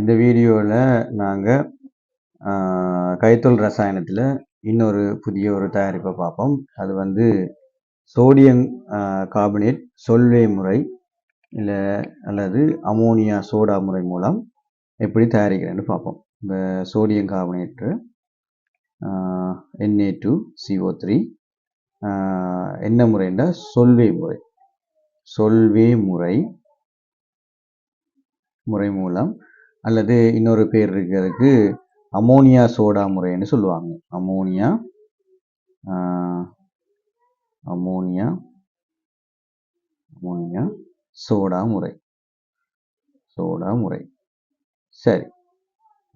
இந்த வீடியோவில் நாங்கள் கைத்தொல் ரசாயனத்தில் இன்னொரு புதிய ஒரு தயாரிப்பை பார்ப்போம். அது வந்து சோடியம் கார்பனேட் சொல்வே முறை இல்லை அல்லது அமோனியா சோடா முறை மூலம் எப்படி தயாரிக்கிறேன்னு பார்ப்போம். இந்த sodium carbonate N A two C O three என்ன முறைன்னா சொல்வே முறை. சொல்வே முறை முறை மூலம் அல்லது இன்னொரு பேர் இருக்கிறதுக்கு அமோனியா சோடா முறைன்னு சொல்லுவாங்க. அமோனியா அமோனியா அமோனியா சோடா முறை. சோடா முறை. சரி.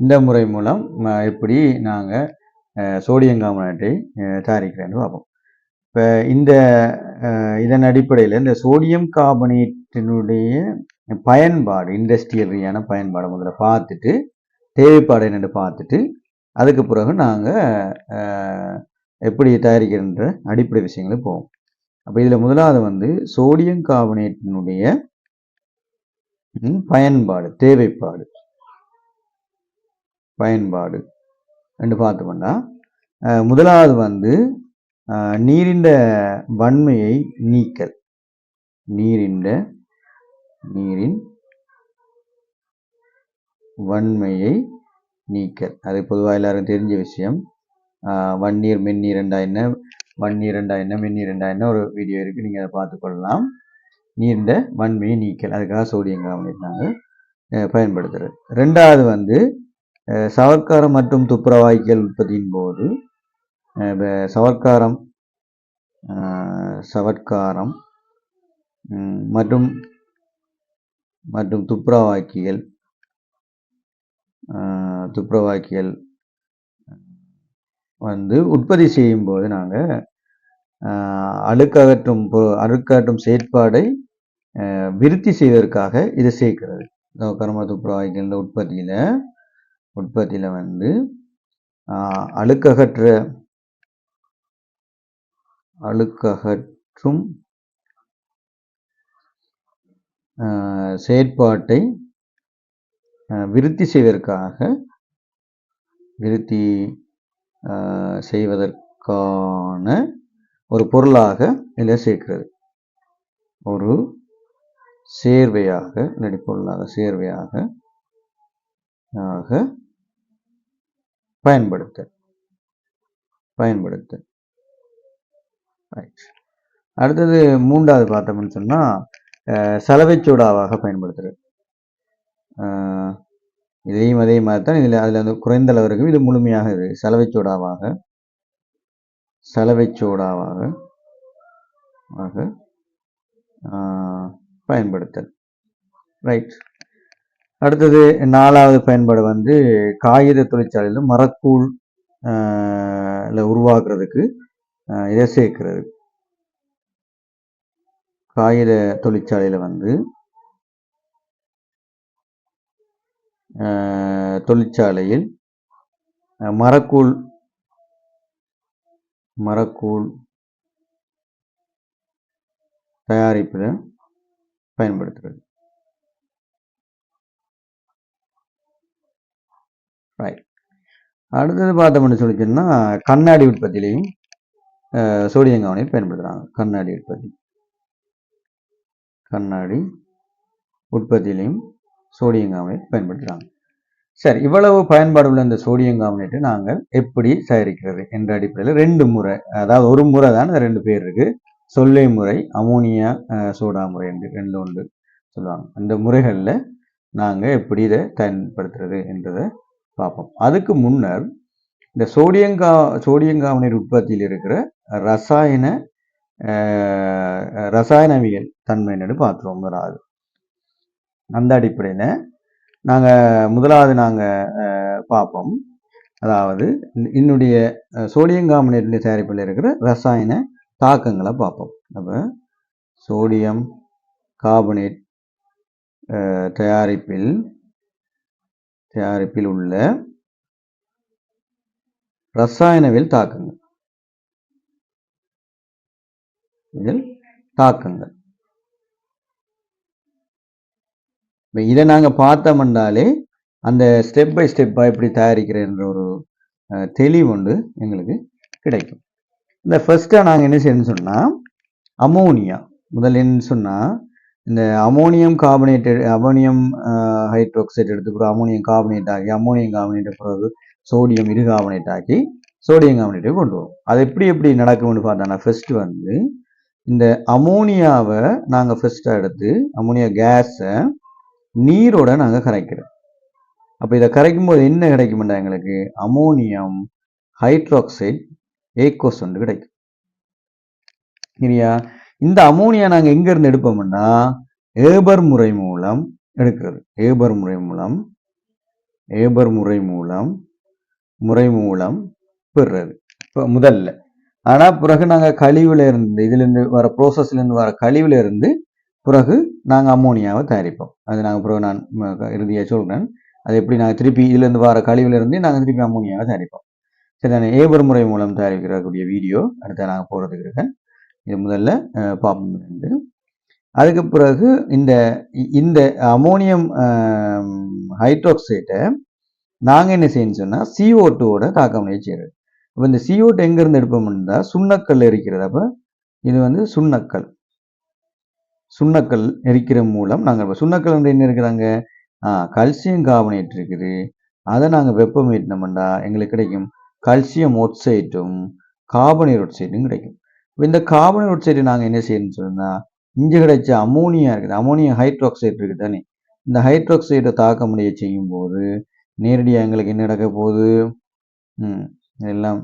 இந்த முறை மூலம் எப்படி நாங்கள் சோடியம் கார்பனேட்டை தயாரிக்கிறேன்னு பார்ப்போம். இப்போ இந்த இதன் அடிப்படையில் இந்த சோடியம் கார்பனேட்டினுடைய பயன்பாடு இண்டஸ்ட்ரியல் ரீதியான பயன்பாடை முதல்ல பார்த்துட்டு தேவைப்பாடு என்னென்னு பார்த்துட்டு அதுக்கு பிறகு நாங்கள் எப்படி தயாரிக்கிறன்ற அடிப்படை விஷயங்களுக்கு போவோம். அப்போ இதில் முதலாவது வந்து சோடியம் கார்பனேட்டினுடைய பயன்பாடு தேவைப்பாடு. பயன்பாடு. என்று பார்த்தோம்னா முதலாவது வந்து நீரிண்ட வன்மையை நீக்கல். நீரிண்ட நீரின் வன்மையை நீக்கல். அது பொதுவாக எல்லாரும் தெரிஞ்ச விஷயம். வன்னீர் மென்னீர் ரெண்டா என்ன? வன்னீர் ரெண்டா என்ன மென்னீர் ரெண்டா என்ன? ஒரு வீடியோ இருக்குது நீங்கள் அதை பார்த்துக்கொள்ளலாம் நீர்ந்த வன்மையை நீக்கல். அதுக்காக சோடியம் கார்பனேட் நாங்கள் பயன்படுத்துகிறது ரெண்டாவது வந்து சவர்க்காரம் மற்றும் துப்புரவாய்க்கல் உற்பத்தியின் போது சவர்க்காரம் சவர்க்காரம் மற்றும் மற்றும் துப்புரவாக்கிகள் துப்புரவாக்கிகள் வந்து உற்பத்தி செய்யும் போது நாங்கள் அழுக்ககற்றும் அழுக்ககற்றும் செயற்பாடை விருத்தி செய்வதற்காக இதை சேர்க்கிறது. கர்ம துப்புரவாக்கிகள் உற்பத்தியில் உற்பத்தியில் வந்து அழுக்ககற்ற அழுக்ககற்றும் செயற்பாட்டை விருத்தி செய்வதற்காக விருத்தி செய்வதற்கான ஒரு பொருளாக இதில் சேர்க்கிறது. ஒரு சேர்வையாக இல்லாடி பொருளாக சேர்வையாக பயன்படுத்த பயன்படுத்த. அடுத்தது மூன்றாவது பார்த்தோம்னு சொன்னால் சலவைச்சூடாவாக பயன்படுத்துறது. இதையும் அதே மாதிரி தான் இதில் அதில் வந்து குறைந்த அளவு இருக்கும் இது முழுமையாக இது செலவை சூடாவாக ஆக பயன்படுத்தல். ரைட் அடுத்தது நாலாவது பயன்பாடு வந்து காகித தொழிற்சாலையில் மரக்கூழ் உருவாக்குறதுக்கு இதை சேர்க்கிறது. காகித தொழிற்சாலையில் வந்து தொழிற்சாலையில் மரக்கூழ் மரக்கூழ் தயாரிப்பில் பயன்படுத்துகிறது ரைட் அடுத்தது பார்த்தோம்னு சொல்லிச்சோன்னா கண்ணாடி உற்பத்திலையும் சோடியம் பயன்படுத்துகிறாங்க கண்ணாடி உற்பத்தி. கண்ணாடி உற்பத்தியிலையும் சோடியம் கார்பனேட் பயன்படுத்துகிறாங்க சரி இவ்வளவு பயன்பாடு உள்ள இந்த சோடியம் கார்பனேட்டை நாங்கள் எப்படி தயாரிக்கிறது என்ற அடிப்படையில் ரெண்டு முறை அதாவது ஒரு முறை தான் ரெண்டு பேர் இருக்கு. சொல்லை முறை அமோனியா சோடா முறை என்று ரெண்டு உண்டு சொல்லுவாங்க. அந்த முறைகளில் நாங்கள் எப்படி இதை பயன்படுத்துறது என்றதை பார்ப்போம். அதுக்கு முன்னர் இந்த சோடியங்கா சோடியங்காமனீர் உற்பத்தியில் இருக்கிற ரசாயன ரசாயனவியல் தன்மை என்னன்னு பார்த்துருவோம் முதலாவது அந்த அடிப்படையில் நாங்கள் முதலாவது நாங்கள் பார்ப்போம் அதாவது என்னுடைய சோடியம் கார்பனேட் தயாரிப்பில் இருக்கிற ரசாயன தாக்கங்களை பார்ப்போம் அப்போ சோடியம் கார்பனேட் தயாரிப்பில் தயாரிப்பில் உள்ள ரசாயனவியல் தாக்கங்கள். இதில் தாக்கங்கள். இப்போ இதை நாங்கள் பார்த்தோம்னாலே அந்த ஸ்டெப் பை ஸ்டெப்பாக எப்படி தயாரிக்கிறேன்ற ஒரு தெளிவு ஒன்று எங்களுக்கு கிடைக்கும். இந்த ஃபஸ்ட்டாக நாங்கள் என்ன செய்யணும்னு சொன்னால் அமோனியா. முதல்ல என்ன சொன்னால் இந்த அமோனியம் கார்பனேட் அமோனியம் ஹைட்ரோக்சைடு எடுத்து பிறகு அமோனியம் கார்பனேட் ஆகி அமோனியம் கார்பனேட் பிறகு சோடியம் இரு கார்பனேட் ஆக்கி சோடியம் கார்பனேட்டை கொண்டு வரும். அது எப்படி எப்படி நடக்கும்னு பார்த்தோன்னா ஃபர்ஸ்ட் வந்து இந்த அமோனியாவை நாங்கள் ஃபஸ்ட்டாக எடுத்து அமோனியா கேஸை நீரோட நாங்கள் கரைக்கிறோம். அப்போ இதை கரைக்கும் போது என்ன கிடைக்கும்டா எங்களுக்கு? அமோனியம் ஹைட்ராக்சைடு ஏக்கோஸ் கிடைக்கும். சரியா? இந்த அமோனியா நாங்கள் எங்கேருந்து எடுப்போம்னா ஏபர் முறை மூலம் எடுக்கிறது. ஏபர் முறை மூலம் ஏபர் முறை மூலம் முறை மூலம் பெறுறது. இப்போ முதல்ல ஆனால் பிறகு நாங்கள் கழிவுல இருந்து இதுலேருந்து வர ப்ரோசஸ்லேருந்து வர கழிவுல இருந்து பிறகு நாங்கள் அம்மோனியாவை தயாரிப்போம். அது நாங்கள் பிறகு நான் இறுதியாக சொல்கிறேன் அது எப்படி நாங்கள் திருப்பி இதுலேருந்து வர கழிவுலேருந்து நாங்கள் திருப்பி அம்மோனியாவை தயாரிப்போம். சரி நான் ஏபர் முறை மூலம் தயாரிக்கிறக்கூடிய வீடியோ அடுத்த நாங்கள் போடுறதுக்கு இருக்கேன். இது முதல்ல பார்ப்போம் வந்து அதுக்கு பிறகு இந்த இந்த அமோனியம் ஹைட்ரோக்சைட்டை நாங்கள் என்ன செய்யணும்னு சொன்னால் சிஓ டூவோட தாக்கம் செய்கிறது அப்போ இந்த CO2 எங்கேருந்து எடுப்போம்னா சுண்ணக்கல் எரிக்கிறது. அப்போ இது வந்து சுண்ணக்கல். சுண்ணக்கல் எரிக்கிற மூலம் நாங்கள் இப்போ சுண்ணக்கல் வந்து என்ன இருக்கிறாங்க கல்சியம் கார்பனேட் இருக்குது. அதை நாங்கள் வெப்பம் ஏற்றினோம்னா எங்களுக்கு கிடைக்கும் கல்சியம் ஒட்சைட்டும் கார்பனேட் ஒட்சைட்டும் கிடைக்கும். இப்போ இந்த கார்பனேட் ஒட்சைட்டை நாங்கள் என்ன செய்யணும்னு சொன்னால் இங்கே கிடைச்ச அமோனியா இருக்குது. அமோனியம் ஹைட்ரோக்சைடு இருக்குது தானே. இந்த ஹைட்ரோக்சைடை தாக்க முடிய செய்யும் போது நேரடியாக எங்களுக்கு என்ன நடக்க போகுது? எல்லாம்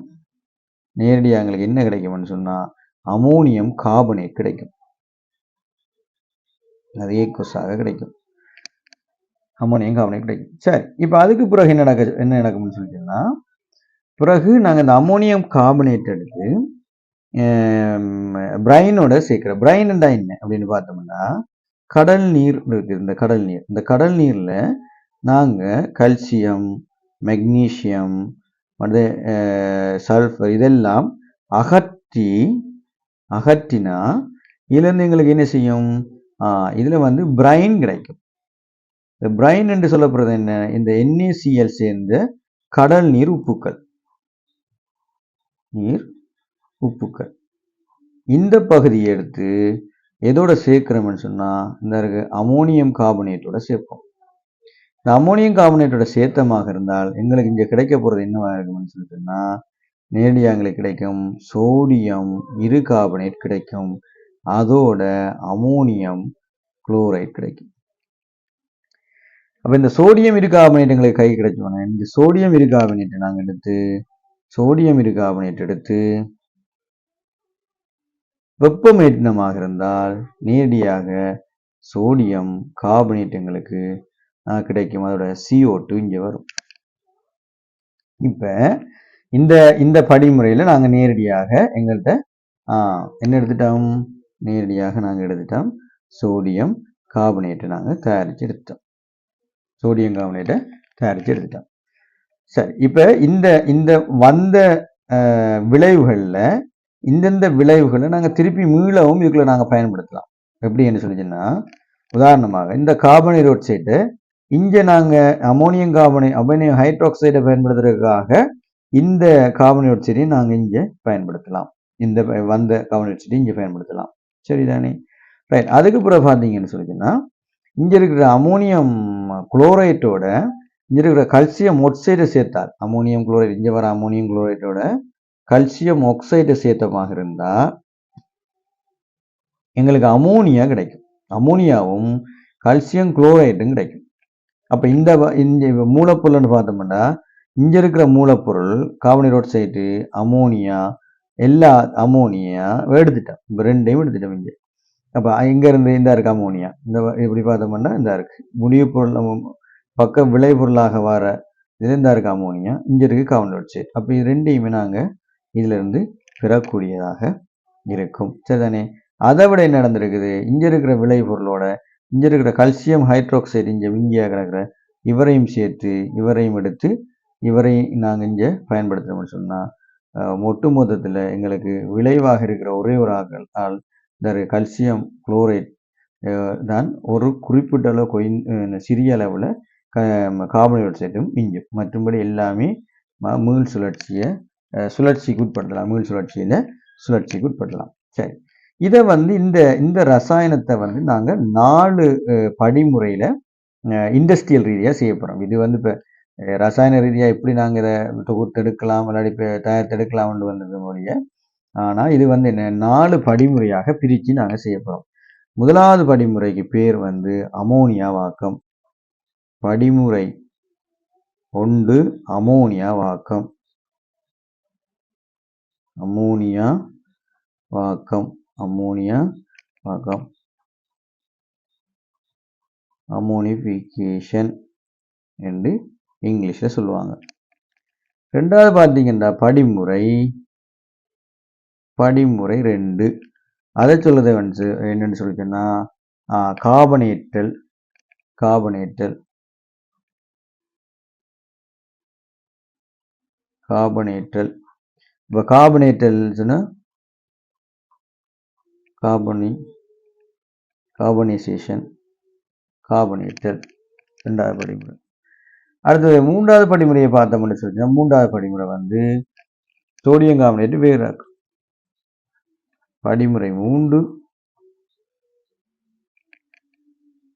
நேரடியாக எங்களுக்கு என்ன கிடைக்கும்னு சொன்னால் அமோனியம் கார்பனேட் கிடைக்கும். அது ஏக்கோஸாக கிடைக்கும். அமோனியம் கார்பனேட் கிடைக்கும். சரி இப்போ அதுக்கு பிறகு என்ன நடக்க என்ன நடக்கும்னு சொல்லிட்டோம்னா பிறகு நாங்கள் இந்த அமோனியம் கார்பனேட் எடுத்து பிரைனோட சேர்க்குறோம். பிரைன்டா என்ன அப்படின்னு பார்த்தோம்னா கடல் நீர் இருக்குது இந்த கடல் நீர். இந்த கடல் நீரில் நாங்கள் கல்சியம் மெக்னீஷியம் மற்ற சல்ஃபர் இதெல்லாம் அகற்றி அகற்றினா இதுலேருந்து எங்களுக்கு என்ன செய்யும்? இதில் வந்து பிரைன் கிடைக்கும். இந்த பிரைன் என்று சொல்லப்படுறது என்ன? இந்த என்ஏசிஎல் சேர்ந்த கடல் நீர் உப்புக்கள். நீர் உப்புக்கள். இந்த பகுதியை எடுத்து எதோட சேர்க்கிறோம்னு சொன்னால் இந்த அமோனியம் கார்பனேட்டோட சேர்ப்போம். இந்த அமோனியம் கார்பனேட்டோட சேர்த்தமாக இருந்தால் எங்களுக்கு இங்கே கிடைக்க போகிறது என்னவாக இருக்கும்னு சொல்லிட்டுன்னா நேரடியாக எங்களுக்கு கிடைக்கும் சோடியம் இரு கார்பனேட் கிடைக்கும் அதோட அமோனியம் குளோரைட் கிடைக்கும். அப்போ இந்த சோடியம் இரு கார்பனேட் எங்களுக்கு கை கிடைச்சோன்னே இந்த சோடியம் இரு கார்பனேட்டை நாங்கள் எடுத்து சோடியம் இரு கார்பனேட் எடுத்து வெப்பமேட்டினமாக இருந்தால் நேரடியாக சோடியம் கார்பனேட் எங்களுக்கு கிடைக்கும். அதோட சிஓ டூ இங்கே வரும். இப்போ இந்த இந்த படிமுறையில் நாங்கள் நேரடியாக எங்கள்கிட்ட என்ன எடுத்துட்டோம்? நேரடியாக நாங்கள் எடுத்துட்டோம். சோடியம் கார்பனேட்டை நாங்கள் தயாரித்து எடுத்துட்டோம். சோடியம் கார்பனேட்டை தயாரித்து எடுத்துட்டோம். சரி இப்போ இந்த இந்த வந்த விளைவுகளில் இந்தந்த விளைவுகளை நாங்கள் திருப்பி மீளவும் இதுக்குள்ள நாங்கள் பயன்படுத்தலாம். எப்படி என்ன சொல்லிச்சுன்னா உதாரணமாக இந்த கார்பனேட் ஒட்சைட்டை இங்கே நாங்கள் அமோனியம் கார்பனே அமோனியம் ஹைட்ராக்சைடை பயன்படுத்துறதுக்காக இந்த கார்பனேட் ஆக்சைடையும் நாங்கள் இங்கே பயன்படுத்தலாம். இந்த வந்த கார்பனேட் ஆக்சைடையும் இங்கே பயன்படுத்தலாம். சரிதானே ரைட் அதுக்கு பிறகு பார்த்தீங்கன்னு சொல்லிச்சுன்னா இங்கே இருக்கிற அமோனியம் குளோரைட்டோட இங்கே இருக்கிற கல்சியம் ஒக்சைடை சேர்த்தால் அமோனியம் குளோரைட் இங்கே வர அமோனியம் குளோரைட்டோட கல்சியம் ஒக்சைடை சேர்த்தமாக இருந்தால் எங்களுக்கு அமோனியா கிடைக்கும். அமோனியாவும் கல்சியம் குளோரைட்டும் கிடைக்கும். அப்போ இந்த வ- இந்த மூலப்பொருள்னு பார்த்தோம்னா இங்கே இருக்கிற மூலப்பொருள் காவனி ரோட் சைடு அமோனியா எல்லா அமோனியா எடுத்துட்டோம். இப்போ ரெண்டையும் எடுத்துட்டோம் இங்கே. அப்போ இங்கேருந்து இந்த இருக்குது அமோனியா. இந்த இப்படி பார்த்தோம்னா இந்த இருக்குது முடிவு பொருள் நம்ம பக்க விளைபொருளாக வர இது இந்த இருக்குது அமோனியா இங்கே இருக்குது கார்பன் ஒக்சைடு அப்போ இது ரெண்டையுமே நாங்கள் இதிலிருந்து பெறக்கூடியதாக இருக்கும். சரிதானே? அதை விட என்ன நடந்திருக்குது? இங்கே இருக்கிற விளைபொருளோட இங்கே இருக்கிற கல்சியம் ஹைட்ரோக்சைடு இங்கே விங்கியாக கிடக்கிற இவரையும் சேர்த்து இவரையும் எடுத்து இவரையும் நாங்கள் இங்கே பயன்படுத்துகிறோம்னு சொன்னால் ஒட்டு மொத்தத்தில் எங்களுக்கு விளைவாக இருக்கிற ஒரே ஒரு ஆக்கள் ஆள் இந்த கல்சியம் குளோரைட் தான் ஒரு குறிப்பிட்ட அளவு கொயின் சிறிய அளவில் கார்பன் டை ஆக்சைடும் மிஞ்சும் மற்றும்படி எல்லாமே ம- மீள் சுழற்சியை சுழற்சிக்கு உட்படுத்தலாம். மீள் சுழற்சியில் சுழற்சிக்கு உட்படுத்தலாம். சரி. இதை வந்து இந்த இந்த ரசாயனத்தை வந்து நாங்கள் நாலு படிமுறையில் இண்டஸ்ட்ரியல் ரீதியாக செய்ய போகிறோம் இது வந்து இப்போ ரசாயன ரீதியாக எப்படி நாங்கள் இதை தொகுத்தெடுக்கலாம் விளையாடி இப்போ தயாரித்தெடுக்கலாம்னு வந்தது மொழிய ஆனால் இது வந்து என்ன நாலு படிமுறையாக பிரித்து நாங்கள் செய்ய போகிறோம் முதலாவது படிமுறைக்கு பேர் வந்து அமோனியா வாக்கம். படிமுறை ஒன்று அமோனியா வாக்கம். அமோனியா வாக்கம். அம்மோனியா பார்க்கலாம் அமோனிஃபிகேஷன் என்று இங்கிலீஷில் சொல்லுவாங்க. ரெண்டாவது பார்த்தீங்கன்னா படிமுறை. படிமுறை ரெண்டு. அதை சொல்லுது வந்து என்னன்னு சொல்லிச்சுன்னா காபனேட்டல் காபனேட்டல் கார்பனேற்றல் இப்போ கார்பனேற்றல்ஸ்னா காபனி கார்பனைசேஷன் காபனேட்டல் ரெண்டாவது படிமுறை. அடுத்தது மூன்றாவது படிமுறையை பார்த்தோம்னு சொல்லிச்சுன்னா மூன்றாவது படிமுறை வந்து சோடியம் கார்பனேட் வேறாக்கும் படிமுறை மூன்று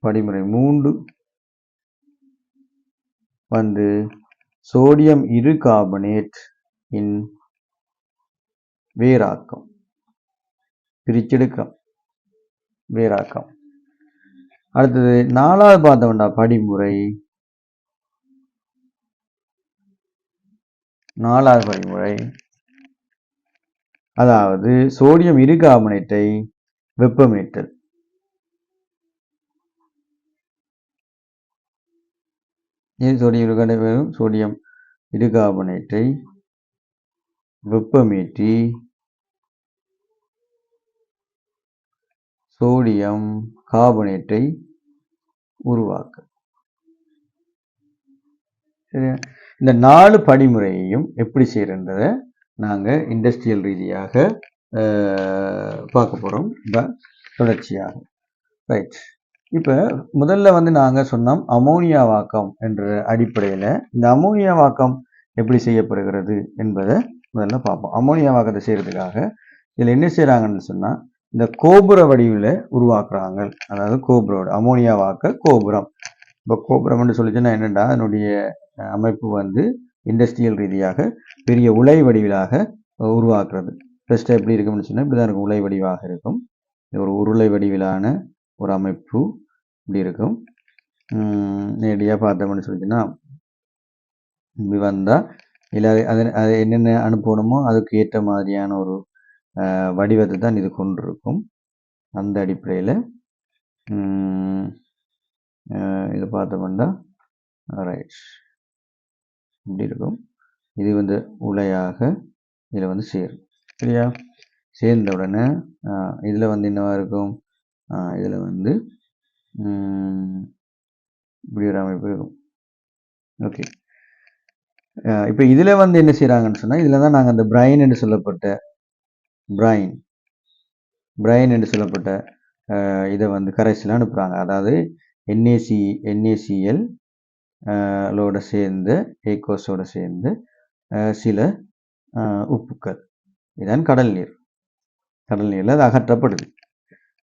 படிமுறை மூன்று வந்து சோடியம் இரு கார்பனேட் இன் வேறாக்கம் பிரிச்செடுக்கம். வேறாக்கம். அடுத்தது நாலாவது பார்த்தோம்னா படிமுறை. நாலாவது படிமுறை. அதாவது சோடியம் இரு கார்பனேட்டை வெப்பமேற்றல். சோடியம் இரு சோடியம் இரு கார்பனேட்டை வெப்பமேற்றி சோடியம் கார்பனேட்டை உருவாக்க. இந்த நாலு படிமுறையையும் எப்படி செய்யறன்றதை நாங்கள் இண்டஸ்ட்ரியல் ரீதியாக பார்க்க போகிறோம் இப்போ தொடர்ச்சியாக. ரைட் இப்போ முதல்ல வந்து நாங்கள் சொன்னோம் அமோனியா வாக்கம் என்ற அடிப்படையில் இந்த அமோனியா வாக்கம் எப்படி செய்யப்படுகிறது என்பதை முதல்ல பார்ப்போம். அமோனியா வாக்கத்தை செய்கிறதுக்காக இதில் என்ன செய்கிறாங்கன்னு சொன்னால் இந்த கோபுர வடிவில் உருவாக்குறாங்க. அதாவது கோபுரோட அமோனியா வாக்க கோபுரம். இப்போ கோபுரம்னு சொல்லிச்சுன்னா என்னென்னா அதனுடைய அமைப்பு வந்து இண்டஸ்ட்ரியல் ரீதியாக பெரிய உலை வடிவிலாக உருவாக்குறது. ஃபஸ்ட்டு எப்படி இருக்கும்னு சொன்னால் இப்படி தான் இருக்கும். உலை வடிவாக இருக்கும். இது ஒரு உருளை வடிவிலான ஒரு அமைப்பு இப்படி இருக்கும். நேரடியாக பார்த்தோம்னு சொல்லிச்சுன்னா இப்படி வந்தால் இல்லை அது அது என்னென்ன அனுப்பணுமோ அதுக்கு ஏற்ற மாதிரியான ஒரு வடிவத்தை தான் இது கொண்டிருக்கும். அந்த அடிப்படையில் இது பார்த்தோம்னா ரைட் இப்படி இருக்கும். இது வந்து உலையாக இதில் வந்து சேரும். சரியா? சேர்ந்த உடனே இதில் வந்து என்னவா இருக்கும்? இதில் வந்து இப்படி ஒரு அமைப்பு இருக்கும். ஓகே. இப்போ இதில் வந்து என்ன செய்கிறாங்கன்னு சொன்னால் இதில் தான் நாங்கள் அந்த பிரைன் என்று சொல்லப்பட்ட பிரைன் பிரைன் என்று சொல்லப்பட்ட இதை வந்து கரைசல் அனுப்புகிறாங்க அதாவது என்ஏசி என்ஏசிஎல் லோட சேர்ந்து ஏகோஸோட சேர்ந்து சில உப்புக்கள். இதான் கடல் நீர். கடல் நீரில் அது அகற்றப்படுது.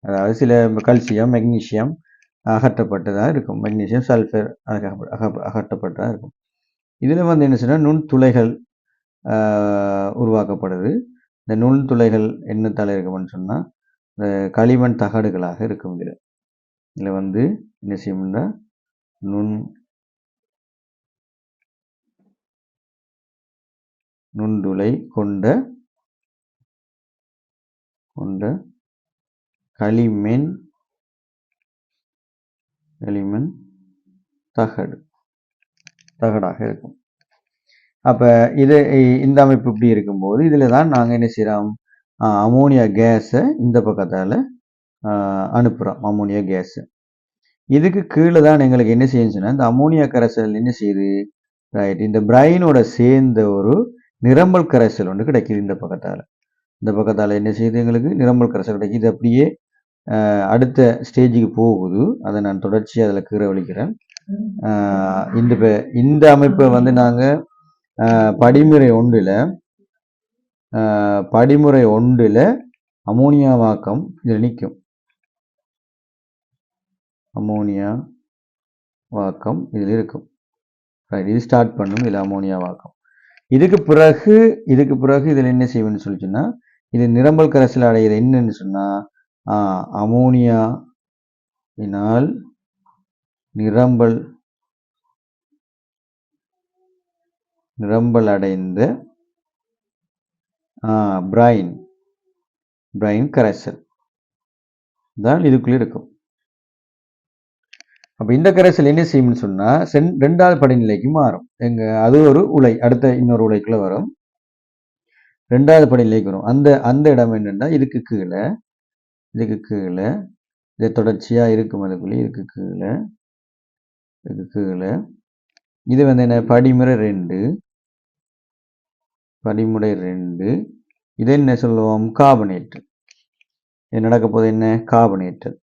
அதாவது சில கல்சியம் மெக்னீசியம் அகற்றப்பட்டதாக இருக்கும். மெக்னீஷியம் சல்ஃபர் அகற்றப்பட்டதாக இருக்கும். இதில் வந்து என்ன சொன்னால் நுண் துளைகள் உருவாக்கப்படுது. இந்த நுண்துளைகள் என்னத்தால் இருக்கும்னு சொன்னால் இந்த களிமண் தகடுகளாக இருக்கும் இதில் இதில் வந்து என்ன செய்யும்னா நுண் நுண்டுளை கொண்ட கொண்ட களிமென் களிமண் தகடு தகடாக இருக்கும். அப்போ இது இந்த அமைப்பு இப்படி இருக்கும்போது இதில் தான் நாங்கள் என்ன செய்கிறோம் அமோனியா கேஸை இந்த பக்கத்தால் அனுப்புகிறோம் அமோனியா கேஸு. இதுக்கு கீழே தான் எங்களுக்கு என்ன செய்யுச்சுன்னா இந்த அமோனியா கரைசல் என்ன செய்யுது? ரைட் இந்த பிரைனோட சேர்ந்த ஒரு நிரம்பல் கரைசல் ஒன்று கிடைக்குது இந்த பக்கத்தால். இந்த பக்கத்தால் என்ன செய்யுது எங்களுக்கு? நிரம்பல் கரைசல் கிடைக்குது. இது அப்படியே அடுத்த ஸ்டேஜுக்கு போகுது. அதை நான் தொடர்ச்சியாக அதில் கீற வலிக்கிறேன் இந்த இந்த அமைப்பை வந்து நாங்கள் படிமுறை ஒன்றில் படிமுறை ஒன்றில் அமோனியாவாக்கம் இதில் நிற்கும் அமோனியா வாக்கம் இதில் இருக்கும். ரைட் இது ஸ்டார்ட் பண்ணும் இதில் அமோனியா வாக்கம். இதுக்கு பிறகு இதுக்கு பிறகு இதில் என்ன செய்வேன்னு சொல்லிச்சுன்னா இது நிரம்பல் கரைசல் அடையிறது என்னன்னு சொன்னால் அமோனியா இனால் நிரம்பல் அடைந்த பிரைன் பிரைன் கரைசல் தான் இதுக்குள்ளே இருக்கும். அப்போ இந்த கரைசல் என்ன செய்யும்னு சொன்னால் சென்- ரெண்டாவது படிநிலைக்கு மாறும். எங்கள் அது ஒரு உலை அடுத்த இன்னொரு உலைக்குள்ளே வரும். ரெண்டாவது படிநிலைக்கு வரும். அந்த அந்த இடம் என்னென்னா இதுக்கு கீழே இதுக்கு கீழே இது தொடர்ச்சியாக இருக்கும் அதுக்குள்ளே இதுக்கு கீழே இதுக்கு கீழே. இது வந்து என்ன? படிமுறை ரெண்டு. படிமுறை ரெண்டு. இது என்ன சொல்லுவோம்? கார்பனேட் இது நடக்க போது என்ன? கார்பனேட்டட்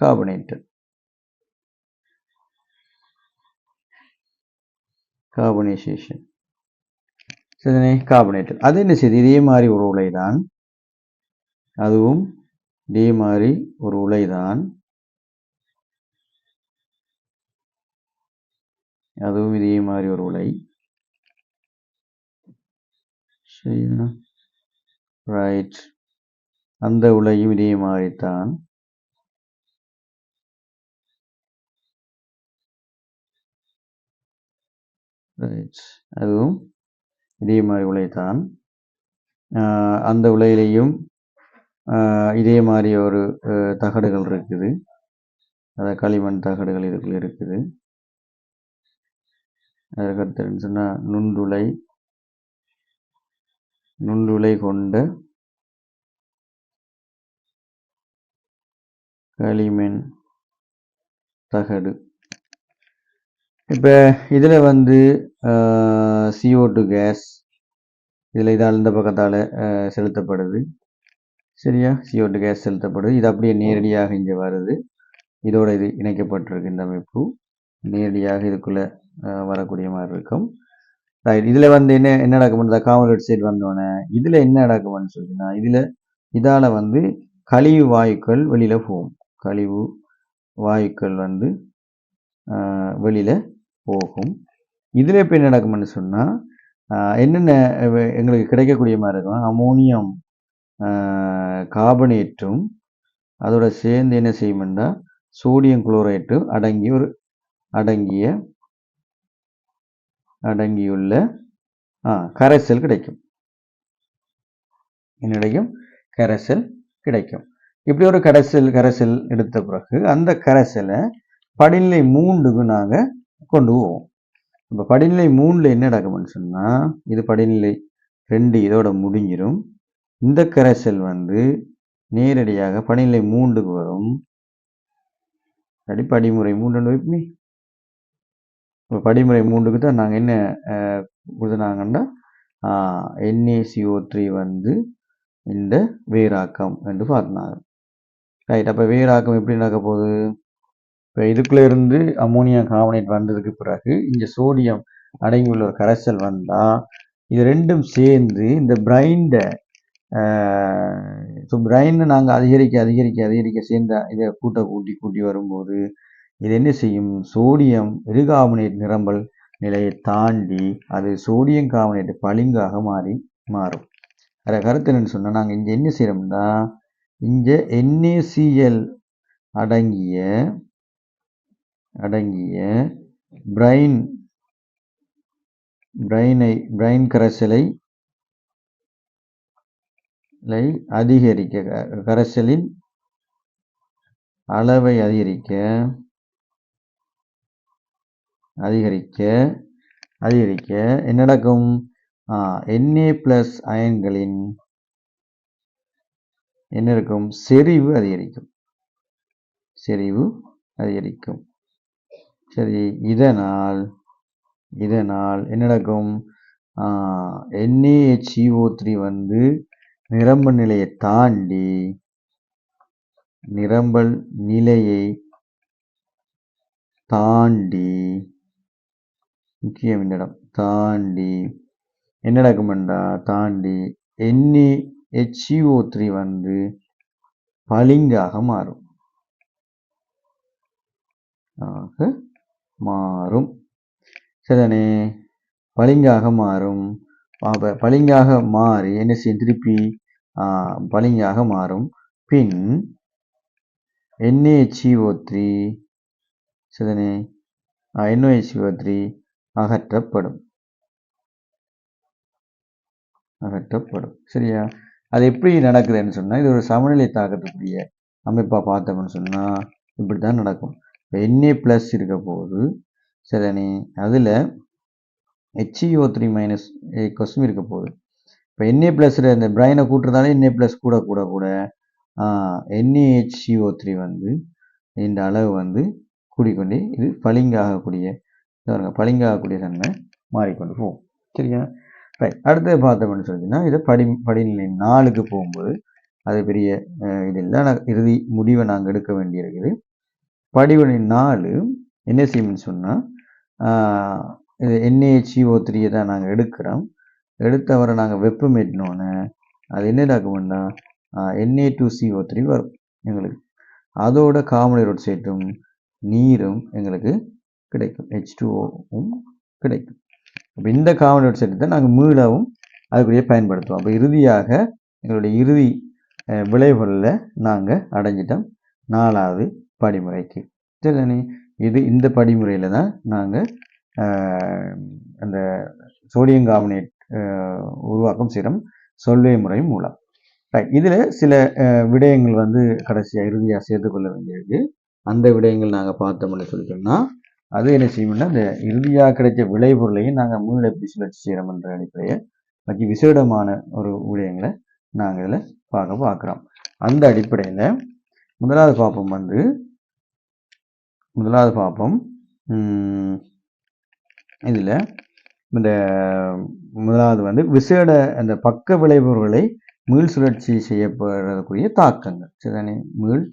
கார்பனேட்டட் கார்பனைசேஷன் சரிதானே? அது என்ன செய்யுது இதே மாதிரி ஒரு உலைதான். அதுவும் இதே மாதிரி ஒரு உலைதான். அதுவும் இதே மாதிரி ஒரு உலை. சரியா ரைட் அந்த உலையும் இதே மாதிரி தான் ரைட் அதுவும் இதே மாதிரி உலை தான் அந்த உலையிலையும் ஆஹ் இதே மாதிரி ஒரு தகடுகள் இருக்குது. அதாவது களிமண் தகடுகள் இதுக்குள்ளே இருக்குது. அதுக்கடுத்து என்ன நுண்டுலை நுண்துளை கொண்ட களிமண் தகடு. இப்போ இதில் வந்து சிஓ டூ கேஸ் இதில் இதால் இந்த பக்கத்தால் செலுத்தப்படுது. சரியா? சிஓ டூ கேஸ் செலுத்தப்படுது. இது அப்படியே நேரடியாக இங்கே வருது. இதோட இது இணைக்கப்பட்டிருக்கு இந்த அமைப்பு. நேரடியாக இதுக்குள்ளே வரக்கூடிய மாதிரி இருக்கும். ரைட் இதில் வந்து என்ன என்ன நடக்கும்? காமரேட் சைடு வந்தோடனே இதில் என்ன நடக்கும்னு சொல்லினா இதில் இதால் வந்து கழிவு வாயுக்கள் வெளியில் போகும். கழிவு வாயுக்கள் வந்து வெளியில் போகும். இதில் இப்போ என்ன நடக்கும்னு சொன்னால் என்னென்ன எங்களுக்கு கிடைக்கக்கூடிய மாதிரி இருக்கும் அமோனியம் கார்பனேட்டும் அதோட சேர்ந்து என்ன செய்யும்னா சோடியம் குளோரைட்டும் அடங்கி ஒரு அடங்கிய அடங்கியுள்ள ஆ கரைசல் கிடைக்கும். என்னடையும் கரைசல் கிடைக்கும். இப்படி ஒரு கரைசல் கரைசல் எடுத்த பிறகு அந்த கரைசலை படிநிலை மூன்றுக்கு நாங்கள் கொண்டு போவோம். இப்போ படிநிலை மூணில் என்ன நடக்கும்னு சொன்னால் இது படிநிலை ரெண்டு இதோட முடிஞ்சிடும் இந்த கரைசல் வந்து நேரடியாக படிநிலை மூன்றுக்கு வரும். அடி படிமுறை மூன்று வைப்புமே இப்போ படிமுறை மூன்றுக்கு தான் நாங்கள் என்ன கொடுத்துனாங்கன்னா என்ஏசிஓ த்ரீ வந்து இந்த வேராக்கம் என்று பார்த்தினாங்க ரைட் அப்போ வேராக்கம் எப்படி நடக்க போகுது? இப்போ இதுக்குள்ள இருந்து அமோனியா கார்பனேட் வந்ததுக்கு பிறகு இங்கே சோடியம் அடங்கியுள்ள ஒரு கரைசல் வந்தால் இது ரெண்டும் சேர்ந்து இந்த பிரைண்டை ஸோ பிரைனை நாங்கள் அதிகரிக்க அதிகரிக்க அதிகரிக்க சேர்ந்த இதை கூட்ட கூட்டி கூட்டி வரும்போது இது என்ன செய்யும்? சோடியம் இருகார்பனேட் நிரம்பல் நிலையை தாண்டி அது சோடியம் கார்பனேட் பளிங்காக மாறி மாறும். அதை கருத்து என்னன்னு சொன்னால் நாங்கள் இங்கே என்ன செய்கிறோம்னா இங்கே என்ஏசிஎல் அடங்கிய அடங்கிய பிரைன் பிரைனை பிரைன் கரைசலை அதிகரிக்க க- கரைசலின் அளவை அதிகரிக்க அதிகரிக்க அதிகரிக்க என்ன நடக்கும்? என்ஏ பிளஸ் அயன்களின் என்ன இருக்கும்? செறிவு அதிகரிக்கும். செறிவு அதிகரிக்கும். சரி இதனால் இதனால் என்ன நடக்கும்? என்ஏஹிஓ த்ரீ வந்து நிரம்ப நிலையை தாண்டி நிரம்பல் நிலையை தாண்டி முக்கிய இந்த தாண்டி என்ன நடக்குமெண்டா? தாண்டி என்ஏஹிஓ த்ரீ வந்து பளிங்காக மாறும். ஆக மாறும். சரிதானே பளிங்காக மாறும். பளிங்காக மாறி என்ன செய்யும்? திருப்பி பளிங்காக மாறும். பின் என்ஏஹிஓ த்ரீ சரிதானே என்ஓஹெச்ஓ த்ரீ அகற்றப்படும். அகற்றப்படும். சரியா? அது எப்படி நடக்குதுன்னு சொன்னால் இது ஒரு சமநிலை தாக்கத்துக்குரிய அமைப்பாக பார்த்தோம்னு சொன்னால் இப்படி தான் நடக்கும். இப்போ என்ஏ ப்ளஸ் இருக்க போது நீ அதில் ஹெச்இஓ த்ரீ மைனஸ் கொஸ்டின் இருக்க போகுது. இப்போ என்ஏ ப்ளஸில் இந்த பிரைனை கூட்டுறதால என்ஏ ப்ளஸ் கூட கூட கூட என்ஏஹெச்இஓ த்ரீ வந்து இந்த அளவு வந்து கூடிக்கொண்டே இது பளிங்காகக்கூடிய பளிங்காகக்கூடிய தன்மை மாறிக்கொண்டு போகும். சரியா? ரைட் அடுத்தது பார்த்தோம்னு சொல்லிச்சுன்னா இதை படி படிநிலை நாலுக்கு போகும்போது அது பெரிய இது இல்லை. இறுதி முடிவை நாங்கள் எடுக்க வேண்டியிருக்குது. படிவனை நாலு என்ன செய்யணும்னு சொன்னால் இது என்ஏஹிஓ த்ரீயை தான் நாங்கள் எடுக்கிறோம். எடுத்தவரை நாங்கள் வெப்பமேட்டினோன்னே அது என்ன டாக்குமெண்ட்னா என்ஏ டூ சிஓ த்ரீ வரும் எங்களுக்கு. அதோட காமனி ரோட் சேட்டும் நீரும் எங்களுக்கு கிடைக்கும். ஹெச் டூஓவும் கிடைக்கும். அப்போ இந்த கார்பன் சேர்த்து தான் நாங்கள் மீளவும் அதுக்குரிய பயன்படுத்துவோம். அப்போ இறுதியாக எங்களுடைய இறுதி விளைவுகளில் நாங்கள் அடைஞ்சிட்டோம். நாலாவது படிமுறைக்கு. சரி இது இந்த படிமுறையில் தான் நாங்கள் அந்த சோடியம் கார்பனேட் உருவாக்கும் செய்கிறோம் சொல்வே முறை மூலம். இதில் சில விடயங்கள் வந்து கடைசியாக இறுதியாக சேர்த்துக்கொள்ள வேண்டியிருக்கு. அந்த விடயங்கள் நாங்கள் பார்த்தோம்னு சொல்லிட்டோம்னா அது என்ன செய்யணும்னா இந்த இறுதியாக கிடைச்ச விளைபொருளையும் நாங்கள் மூணு எப்படி சுழற்சி செய்கிறோம் என்ற அடிப்படையை பற்றி விசேடமான ஒரு ஊழியங்களை நாங்கள் இதில் பார்க்க பார்க்குறோம். அந்த அடிப்படையில் முதலாவது பாப்பம் வந்து முதலாவது பாப்பம் இதில் இந்த முதலாவது வந்து விசேட அந்த பக்க விளைபொருள்களை மீள் சுழற்சி செய்யப்படுறதுக்குரிய தாக்கங்கள். சரிதானே? மீள்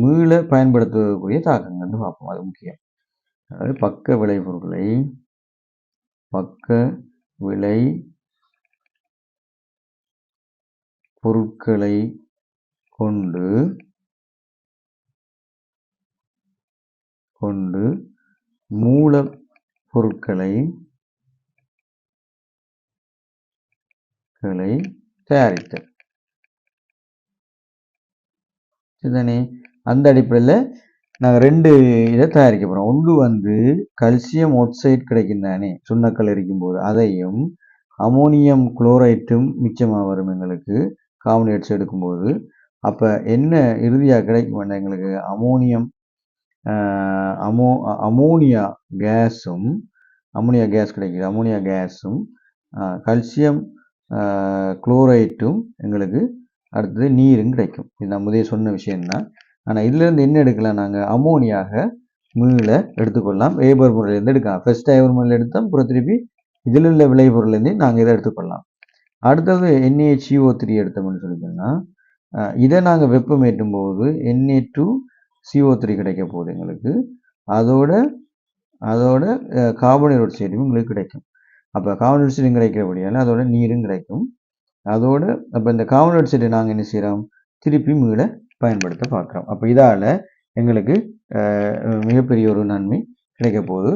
மீள பயன்படுத்துவதற்குரிய தாக்கங்கள் பார்ப்போம். அது முக்கியம். அதாவது பக்க விளைபொருட்களை பக்க விளை பொருட்களை கொண்டு கொண்டு மூல பொருட்களை தயாரித்தல். சரிதானே? அந்த அடிப்படையில் நாங்கள் ரெண்டு இதை தயாரிக்க போகிறோம் ஒன்று வந்து கல்சியம் ஒக்சைட் கிடைக்கும் தானே? சுண்ணக்கல் இருக்கும்போது அதையும் அமோனியம் குளோரைட்டும் மிச்சமாக வரும் எங்களுக்கு. கார்பனேட்ஸ் எடுக்கும்போது. அப்போ என்ன இறுதியாக கிடைக்கும் எங்களுக்கு? அமோனியம் அமோ அமோனியா கேஸும் அமோனியா கேஸ் கிடைக்குது. அமோனியா கேஸும் கல்சியம் குளோரைட்டும் எங்களுக்கு அடுத்தது நீரும் கிடைக்கும். இது நான் முதலே சொன்ன விஷயம்தான். ஆனால் இதுலேருந்து என்ன எடுக்கலாம் நாங்கள் அமோனியாக மீள எடுத்துக்கொள்ளலாம். வேபர் பொருள்லேருந்து எடுக்கலாம். ஃபர்ஸ்ட் ஐவர் முறையில் எடுத்தால் அப்புறம் திருப்பி இதில் உள்ள விளைபொருள்லேருந்து நாங்கள் இதை எடுத்துக்கொள்ளலாம். அடுத்தது என்ஏஹிஓ த்ரீ எடுத்தோம்னு சொல்லிட்டோம்னா இதை நாங்கள் வெப்பம் ஏற்றும் போது என்ஏ டூ சிஓ த்ரீ கிடைக்க போகுது எங்களுக்கு. அதோட அதோட கார்பன் டை உங்களுக்கு கிடைக்கும். அப்போ கார்பன் டை கிடைக்கிறபடியால் அதோட நீரும் கிடைக்கும். அதோட அப்போ இந்த கார்பன் டை நாங்கள் என்ன செய்கிறோம் திருப்பி மீள பயன்படுத்த பார்க்குறோம். அப்போ இதால் எங்களுக்கு மிகப்பெரிய ஒரு நன்மை கிடைக்க போது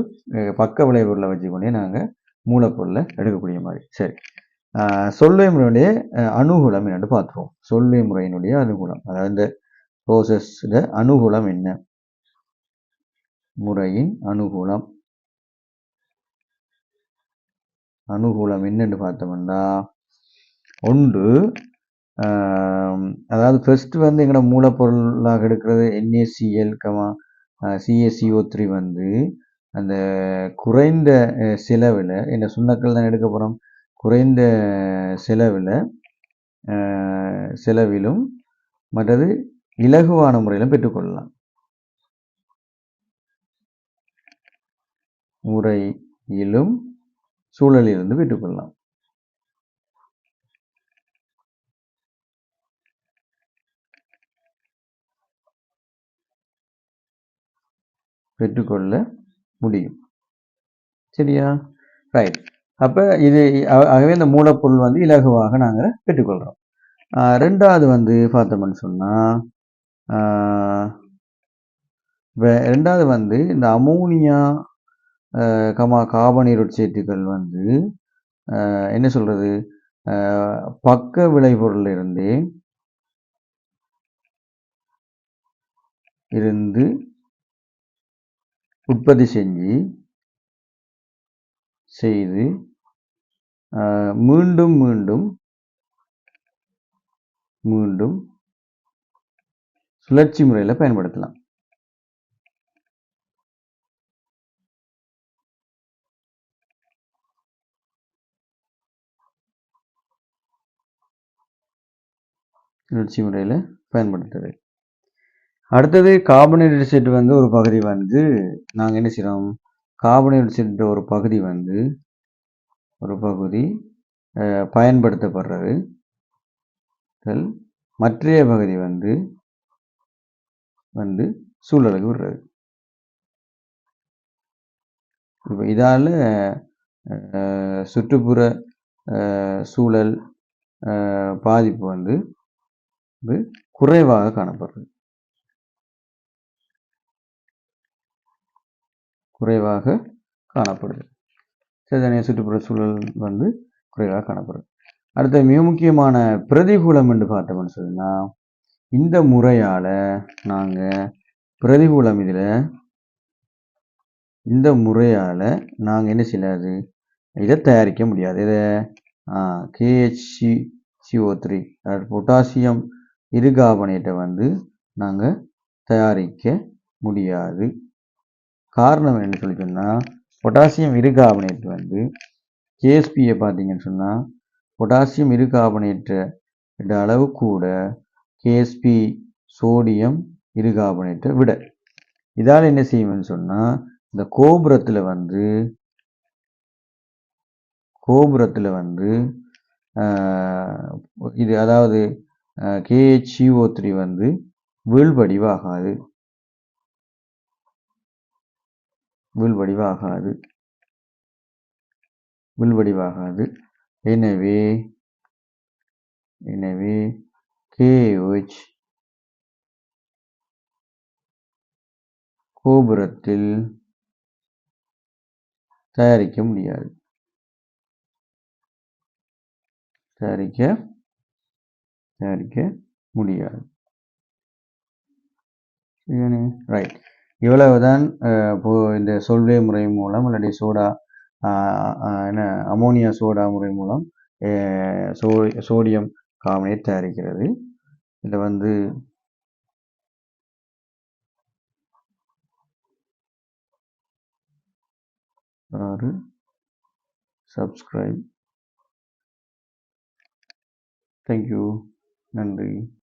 பக்க விளைவுகளை வச்சுக்கொண்டே நாங்கள் மூலப்பொருளை எடுக்கக்கூடிய மாதிரி. சரி. சொல்லை முறையினுடைய அனுகூலம் என்னென்னு பார்த்துருவோம். சொல்லை முறையினுடைய அனுகூலம் அதாவது இந்த ப்ரோசஸில் அனுகூலம் என்ன? முறையின் அனுகூலம் அனுகூலம் என்னென்னு பார்த்தோம்னா ஒன்று அதாவது ஃபஸ்ட்டு வந்து எங்களோட மூலப்பொருளாக எடுக்கிறது என்ஏசிஎல் கமா சிஎஸ்சிஓ த்ரீ வந்து அந்த குறைந்த செலவில் என்ன சுண்ணக்கள் தான் எடுக்க போகிறோம் குறைந்த செலவில் செலவிலும் மற்றது இலகுவான முறையிலும் பெற்றுக்கொள்ளலாம். முறையிலும் சூழலிலிருந்து பெற்றுக்கொள்ளலாம். பெற்றுக்கொள்ள முடியும். சரியா? ரைட் அப்போ இது ஆகவே இந்த மூலப்பொருள் வந்து இலகுவாக நாங்கள் பெற்றுக்கொள்கிறோம் ரெண்டாவது வந்து பார்த்தோம்னு சொன்னால் ரெண்டாவது வந்து இந்த அமோனியா கமா காபனீரொட்சேட்டுகள் வந்து என்ன சொல்கிறது பக்க விளைபொருள் இருந்தே இருந்து உற்பத்தி செஞ்சு செய்து மீண்டும் மீண்டும் மீண்டும் சுழற்சி முறையில் பயன்படுத்தலாம். சுழற்சி முறையில் பயன்படுத்துகிறேன் அடுத்தது கார்பனேட் செட் வந்து ஒரு பகுதி வந்து நாங்கள் என்ன செய்கிறோம் கார்பனேட் செட் ஒரு பகுதி வந்து ஒரு பகுதி பயன்படுத்தப்படுறது. மற்றைய பகுதி வந்து வந்து சூழலுக்கு விடுறது. இப்போ இதால் சுற்றுப்புற சூழல் பாதிப்பு வந்து குறைவாக காணப்படுறது குறைவாக காணப்படுது. சேதனைய சுற்றுப்புற சூழல் வந்து குறைவாக காணப்படுது. அடுத்த மிக முக்கியமான பிரதிகூலம் என்று பார்த்தோம்னு சொன்னால் இந்த முறையால் நாங்கள் பிரதிகூலம் இதில் இந்த முறையால் நாங்கள் என்ன செய்யாது இதை தயாரிக்க முடியாது. இதை கேஹெச்சி சிஓ த்ரீ பொட்டாசியம் இருகாபனேட்டை வந்து நாங்கள் தயாரிக்க முடியாது. காரணம் என்னன்னு சொல்லி சொன்னால் பொட்டாசியம் இருகாபனேட் வந்து கேஎஸ்பியை பார்த்தீங்கன்னு சொன்னால் பொட்டாசியம் இருகார்பனேற்ற அளவு கூட கேஎஸ்பி சோடியம் இருகார்பனேட்டை விட. இதால் என்ன செய்யும்னு சொன்னால் இந்த கோபுரத்தில் வந்து கோபுரத்தில் வந்து இது அதாவது கேஹெச்சிஓ த்ரீ வந்து வீழ்வடிவாகாது வீழ்வடிவாகாது வீழ்வடிவாகாது எனவே எனவே கேஹெச் கோபுரத்தில் தயாரிக்க முடியாது. தயாரிக்க தயாரிக்க முடியாது. ரைட் இவ்வளவுதான் இந்த சொல்வே முறை மூலம் இல்லாட்டி சோடா என்ன அமோனியா சோடா முறை மூலம் சோ சோடியம் கார்பனேட் தயாரிக்கிறது. இதில் வந்து ஆறு சப்ஸ்கிரைப். தேங்க்யூ நன்றி.